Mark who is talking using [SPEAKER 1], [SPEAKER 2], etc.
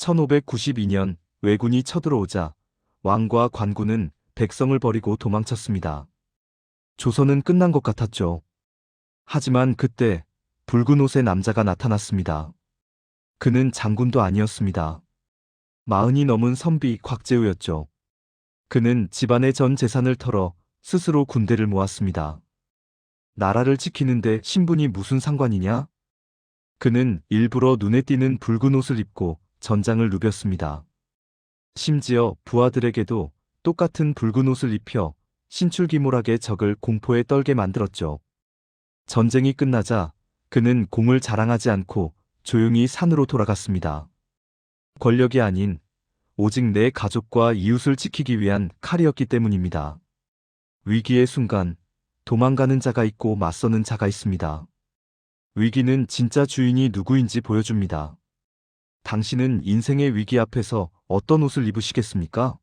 [SPEAKER 1] 1592년 왜군이 쳐들어오자 왕과 관군은 백성을 버리고 도망쳤습니다. 조선은 끝난 것 같았죠. 하지만 그때 붉은 옷의 남자가 나타났습니다. 그는 장군도 아니었습니다. 마흔이 넘은 선비 곽재우였죠. 그는 집안의 전 재산을 털어 스스로 군대를 모았습니다. 나라를 지키는데 신분이 무슨 상관이냐? 그는 일부러 눈에 띄는 붉은 옷을 입고 전장을 누볐습니다. 심지어 부하들에게도 똑같은 붉은 옷을 입혀 신출기몰하게 적을 공포에 떨게 만들었죠. 전쟁이 끝나자 그는 공을 자랑하지 않고 조용히 산으로 돌아갔습니다. 권력이 아닌 오직 내 가족과 이웃을 지키기 위한 칼이었기 때문입니다. 위기의 순간 도망가는 자가 있고 맞서는 자가 있습니다. 위기는 진짜 주인이 누구인지 보여줍니다. 당신은 인생의 위기 앞에서 어떤 옷을 입으시겠습니까?